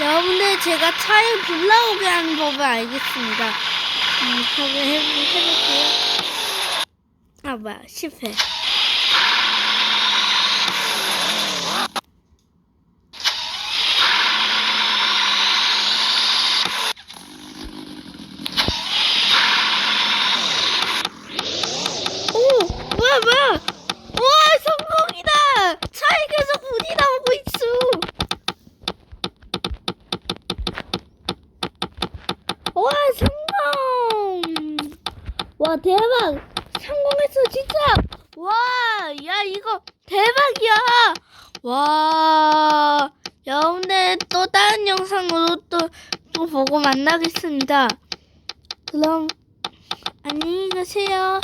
여러분들 제가 차에 불 나오게 하는 법을 알겠습니다. 음, 한번 해, 해볼게요. 아, 뭐야, 실패. 와 성공! 와 대박! 성공했어 진짜! 와 야 이거 대박이야! 와 여운에 또 다른 영상으로 또, 또 보고 만나겠습니다. 그럼 안녕히 가세요.